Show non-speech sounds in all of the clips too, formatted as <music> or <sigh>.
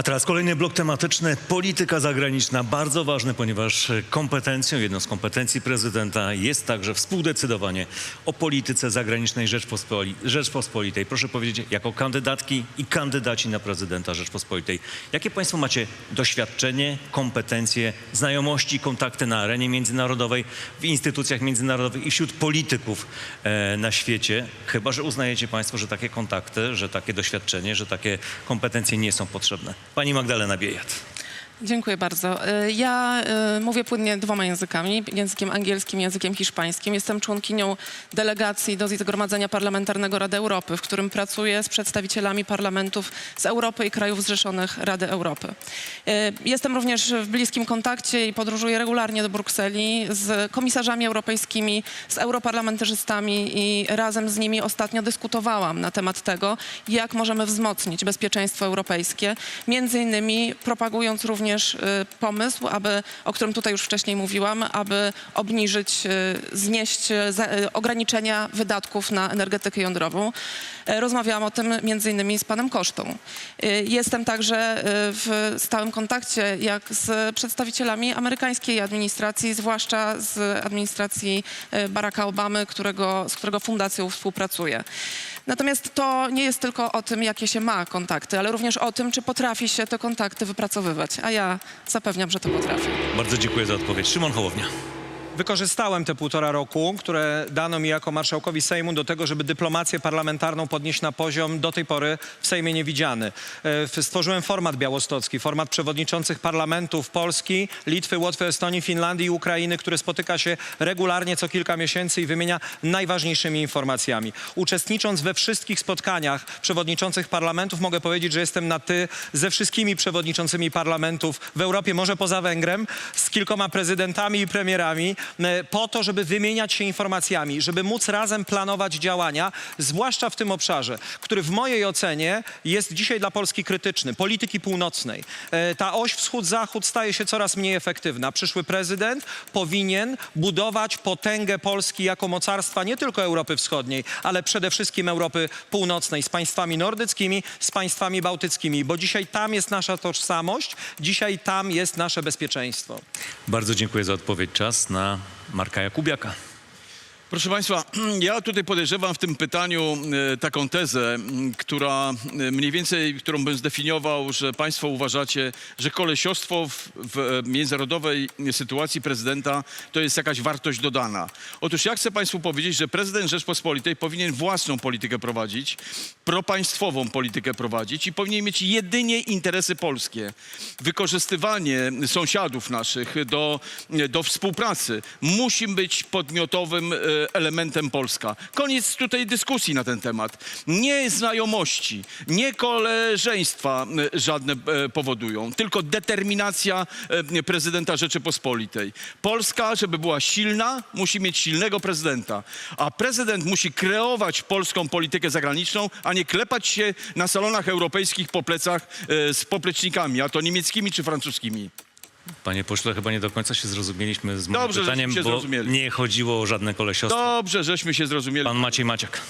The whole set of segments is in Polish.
A teraz kolejny blok tematyczny, polityka zagraniczna. Bardzo ważny, ponieważ kompetencją, jedną z kompetencji prezydenta jest także współdecydowanie o polityce zagranicznej Rzeczpospoli- Rzeczpospolitej. Proszę powiedzieć, jako kandydatki i kandydaci na prezydenta Rzeczpospolitej, jakie państwo macie doświadczenie, kompetencje, znajomości, kontakty na arenie międzynarodowej, w instytucjach międzynarodowych i wśród polityków e, na świecie, chyba że uznajecie państwo, że takie kontakty, że takie doświadczenie, że takie kompetencje nie są potrzebne. Pani Magdalena Biejat. Dziękuję bardzo. Y, Ja y, mówię płynnie dwoma językami, językiem angielskim i językiem hiszpańskim. Jestem członkinią delegacji do Zgromadzenia Parlamentarnego Rady Europy, w którym pracuję z przedstawicielami parlamentów z Europy i krajów zrzeszonych Rady Europy. Y, Jestem również w bliskim kontakcie i podróżuję regularnie do Brukseli z komisarzami europejskimi, z europarlamentarzystami i razem z nimi ostatnio dyskutowałam na temat tego, jak możemy wzmocnić bezpieczeństwo europejskie, między innymi propagując również y, pomysł, aby, o którym tutaj już wcześniej mówiłam, aby obniżyć, y, znieść y, ograniczenia wydatków na energetykę jądrową. E, Rozmawiałam o tym między innymi z panem Kosztą. Jestem także w stałym kontakcie jak z przedstawicielami amerykańskiej administracji, zwłaszcza z administracji Baracka Obamy, którego, z którego fundacją współpracuję. Natomiast to nie jest tylko o tym, jakie się ma kontakty, ale również o tym, czy potrafi się te kontakty wypracowywać. A ja zapewniam, że to potrafię. Bardzo dziękuję za odpowiedź. Szymon Hołownia. Wykorzystałem te półtora roku, które dano mi jako marszałkowi Sejmu do tego, żeby dyplomację parlamentarną podnieść na poziom do tej pory w Sejmie niewidziany. E, Stworzyłem format białostocki, format przewodniczących parlamentów Polski, Litwy, Łotwy, Estonii, Finlandii i Ukrainy, który spotyka się regularnie co kilka miesięcy i wymienia najważniejszymi informacjami. Uczestnicząc we wszystkich spotkaniach przewodniczących parlamentów, mogę powiedzieć, że jestem na ty ze wszystkimi przewodniczącymi parlamentów w Europie, może poza Węgrem, z kilkoma prezydentami i premierami, po to, żeby wymieniać się informacjami, żeby móc razem planować działania, zwłaszcza w tym obszarze, który w mojej ocenie jest dzisiaj dla Polski krytyczny, polityki północnej. E, Ta oś wschód-zachód staje się coraz mniej efektywna. Przyszły prezydent powinien budować potęgę Polski jako mocarstwa nie tylko Europy Wschodniej, ale przede wszystkim Europy Północnej z państwami nordyckimi, z państwami bałtyckimi, bo dzisiaj tam jest nasza tożsamość, dzisiaj tam jest nasze bezpieczeństwo. Bardzo dziękuję za odpowiedź. Czas na Marka Jakubiaka. Proszę Państwa, <clears throat> ja tutaj podejrzewam w tym pytaniu e, taką tezę, która e, mniej więcej, którą bym zdefiniował, że Państwo uważacie, że kolesiostwo w, w e, międzynarodowej sytuacji prezydenta to jest jakaś wartość dodana. Otóż ja chcę Państwu powiedzieć, że prezydent Rzeczpospolitej powinien własną politykę prowadzić, propaństwową politykę prowadzić i powinien mieć jedynie interesy polskie. Wykorzystywanie sąsiadów naszych do, do współpracy musi być podmiotowym elementem Polska. Koniec tutaj dyskusji na ten temat. Nie znajomości, nie koleżeństwa żadne e, powodują, tylko determinacja e, prezydenta Rzeczypospolitej. Polska, żeby była silna, musi mieć silnego prezydenta, a prezydent musi kreować polską politykę zagraniczną, a nie klepać się na salonach europejskich po plecach e, z poplecznikami, a to niemieckimi czy francuskimi. Panie pośle, chyba nie do końca się zrozumieliśmy z moim Dobrze, pytaniem, żeśmy się bo zrozumieli. nie chodziło o żadne kolesiostwo. Dobrze, żeśmy się zrozumieli. Pan Maciej Maciak.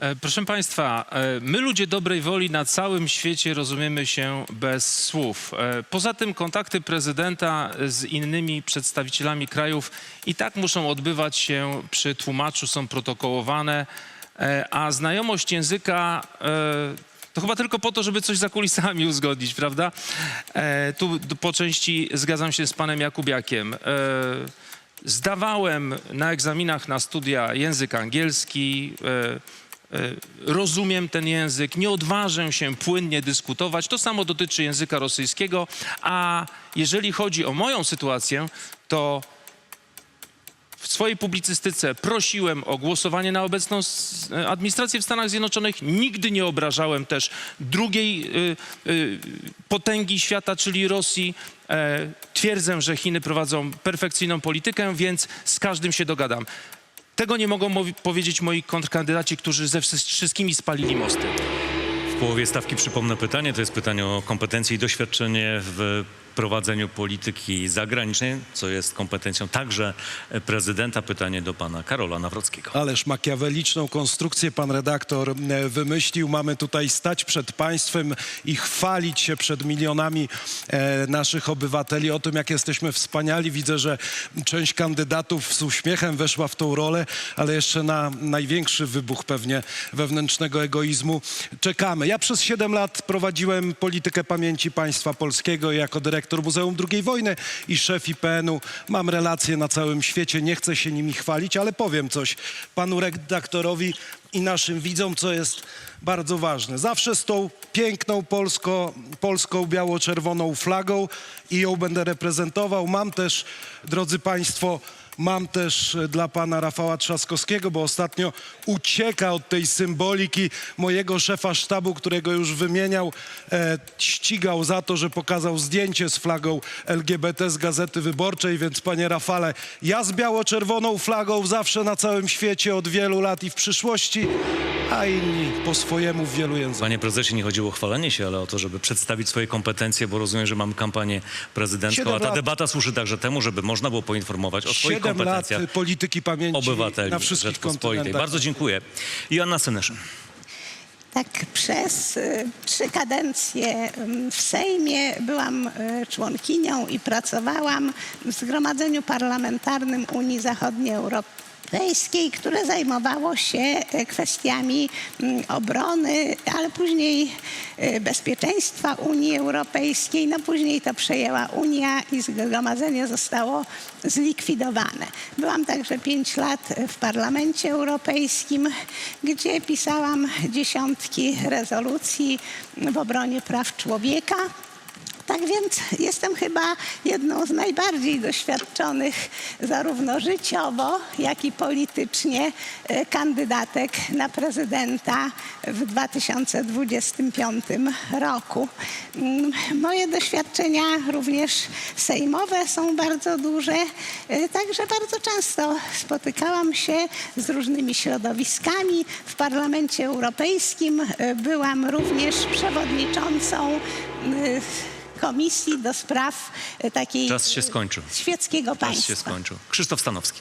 E, Proszę Państwa, e, my ludzie dobrej woli na całym świecie rozumiemy się bez słów. E, Poza tym kontakty prezydenta z innymi przedstawicielami krajów i tak muszą odbywać się przy tłumaczu, są protokołowane, e, a znajomość języka e, to chyba tylko po to, żeby coś za kulisami uzgodnić, prawda? E, Tu po części zgadzam się z panem Jakubiakiem. E, Zdawałem na egzaminach na studia język angielski, e, e, rozumiem ten język, nie odważę się płynnie dyskutować. To samo dotyczy języka rosyjskiego, a jeżeli chodzi o moją sytuację, to w swojej publicystyce prosiłem o głosowanie na obecną s- administrację w Stanach Zjednoczonych. Nigdy nie obrażałem też drugiej y, y, potęgi świata, czyli Rosji. E, twierdzę, że Chiny prowadzą perfekcyjną politykę, więc z każdym się dogadam. Tego nie mogą powiedzieć moi kontrkandydaci, którzy ze wszy- wszystkimi spalili mosty. W połowie stawki przypomnę pytanie. To jest pytanie o kompetencje i doświadczenie w prowadzeniu polityki zagranicznej, co jest kompetencją także prezydenta. Pytanie do pana Karola Nawrockiego. Ależ makiaweliczną konstrukcję pan redaktor e, wymyślił. Mamy tutaj stać przed państwem i chwalić się przed milionami e, naszych obywateli o tym, jak jesteśmy wspaniali. Widzę, że część kandydatów z uśmiechem weszła w tą rolę, ale jeszcze na największy wybuch pewnie wewnętrznego egoizmu czekamy. Ja przez 7 lat prowadziłem politykę pamięci państwa polskiego jako dyrektor Muzeum II Wojny i szef IPN-u. Mam relacje na całym świecie, nie chcę się nimi chwalić, ale powiem coś panu redaktorowi i naszym widzom, co jest bardzo ważne. Zawsze z tą piękną polsko, polską biało-czerwoną flagą i ją będę reprezentował. Mam też, drodzy państwo, Mam też e, dla pana Rafała Trzaskowskiego, bo ostatnio ucieka od tej symboliki mojego szefa sztabu, którego już wymieniał. E, ścigał za to, że pokazał zdjęcie z flagą LGBT z Gazety Wyborczej, więc panie Rafale, ja z biało-czerwoną flagą zawsze na całym świecie od wielu lat i w przyszłości, a inni po swojemu w wielu językach. Panie prezesie, nie chodziło o chwalenie się, ale o to, żeby przedstawić swoje kompetencje, bo rozumiem, że mamy kampanię prezydencką, a ta lat. debata służy także temu, żeby można było poinformować o swoich Siedem lat kompetencjach polityki pamięci obywateli na wszystkich Rzeczpospolitej. kontynentach. Bardzo dziękuję. Joanna Senyszyn. Tak, przez y, trzy kadencje w Sejmie byłam y, członkinią i pracowałam w Zgromadzeniu Parlamentarnym Unii Zachodnioeuropejskiej, które zajmowało się y, kwestiami mm, obrony, ale później y, bezpieczeństwa Unii Europejskiej. No później to przejęła Unia i zgromadzenie zostało zlikwidowane. Byłam także pięć lat w Parlamencie Europejskim, gdzie pisałam dziesiątki rezolucji w obronie praw człowieka. Tak więc jestem chyba jedną z najbardziej doświadczonych zarówno życiowo, jak i politycznie e, kandydatek na prezydenta w 2025 roku. Mm, Moje doświadczenia również sejmowe są bardzo duże, e, także bardzo często spotykałam się z różnymi środowiskami. W Parlamencie Europejskim e, byłam również przewodniczącą Komisji do spraw e, takiej Czas się skończył. świeckiego Czas państwa. się skończył. Krzysztof Stanowski.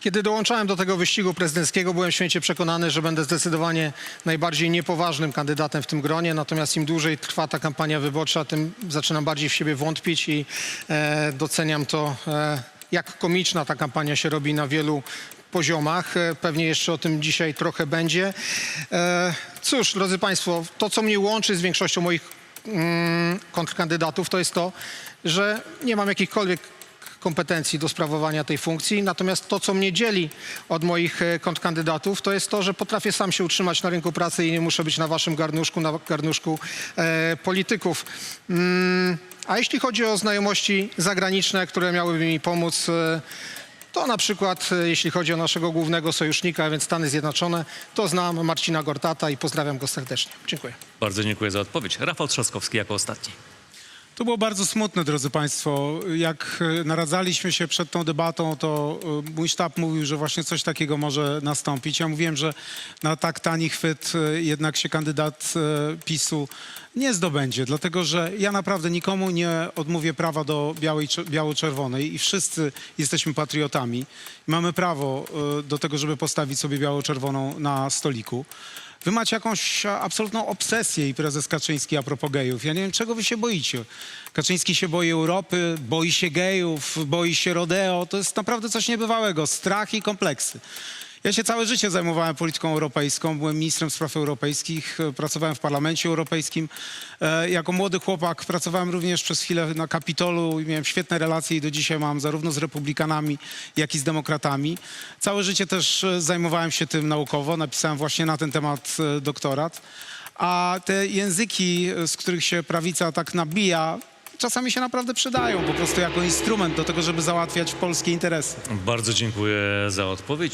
Kiedy dołączałem do tego wyścigu prezydenckiego, byłem święcie przekonany, że będę zdecydowanie najbardziej niepoważnym kandydatem w tym gronie. Natomiast im dłużej trwa ta kampania wyborcza, tym zaczynam bardziej w siebie wątpić i e, doceniam to, e, jak komiczna ta kampania się robi na wielu poziomach. E, Pewnie jeszcze o tym dzisiaj trochę będzie. E, cóż, drodzy Państwo, to co mnie łączy z większością moich kontrkandydatów, to jest to, że nie mam jakichkolwiek kompetencji do sprawowania tej funkcji. Natomiast to, co mnie dzieli od moich e, kontrkandydatów, to jest to, że potrafię sam się utrzymać na rynku pracy i nie muszę być na waszym garnuszku, na garnuszku e, polityków. Mm, a jeśli chodzi o znajomości zagraniczne, które miałyby mi pomóc, e, to na przykład, e, jeśli chodzi o naszego głównego sojusznika, a więc Stany Zjednoczone, to znam Marcina Gortata i pozdrawiam go serdecznie. Dziękuję. Bardzo dziękuję za odpowiedź. Rafał Trzaskowski jako ostatni. To było bardzo smutne, drodzy Państwo. Jak e, naradzaliśmy się przed tą debatą, to e, mój sztab mówił, że właśnie coś takiego może nastąpić. Ja mówiłem, że na tak tani chwyt e, jednak się kandydat PiSu nie zdobędzie, dlatego że ja naprawdę nikomu nie odmówię prawa do białej, czer- biało-czerwonej i wszyscy jesteśmy patriotami. Mamy prawo do tego, żeby postawić sobie biało-czerwoną na stoliku. Wy macie jakąś absolutną obsesję i prezes Kaczyński a propos gejów. Ja nie wiem, czego wy się boicie. Kaczyński się boi Europy, boi się gejów, boi się rodeo. To jest naprawdę coś niebywałego. Strach i kompleksy. Ja się całe życie zajmowałem polityką europejską, byłem ministrem spraw europejskich, e, pracowałem w Parlamencie Europejskim. E, Jako młody chłopak pracowałem również przez chwilę na Kapitolu i miałem świetne relacje i do dzisiaj mam zarówno z republikanami, jak i z demokratami. Całe życie też e, zajmowałem się tym naukowo, napisałem właśnie na ten temat doktorat. A te języki, z których się prawica tak nabija, czasami się naprawdę przydają po prostu jako instrument do tego, żeby załatwiać polskie interesy. Bardzo dziękuję za odpowiedź.